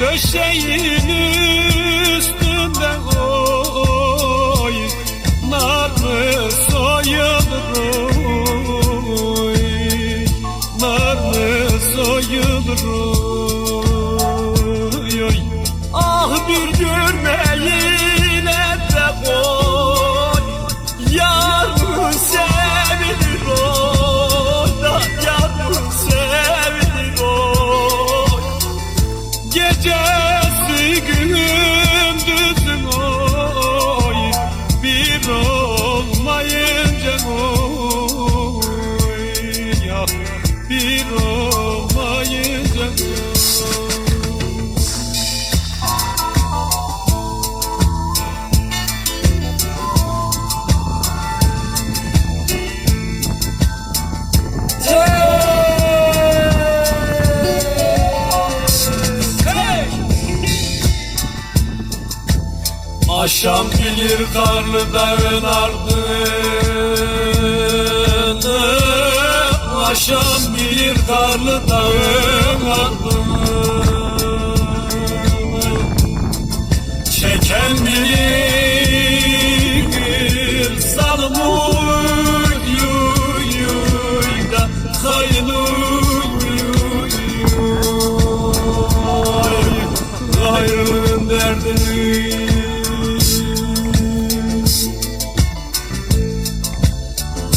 Döşeğin üstünde oy Nar mı soyulur oy? Nar mı soyulur oy Aşam bilir karlı dağın ardını Aşam bilir karlı dağın ardını Çeken bilir zalım uy uy uy da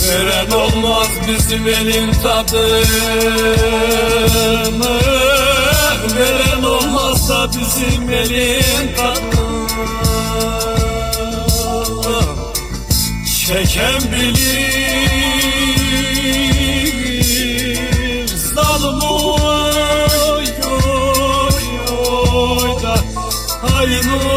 Veren olmaz bizim elin tadını Veren olmazsa bizim elin tadını Çeken bilir Zalim oy oy oy da Hain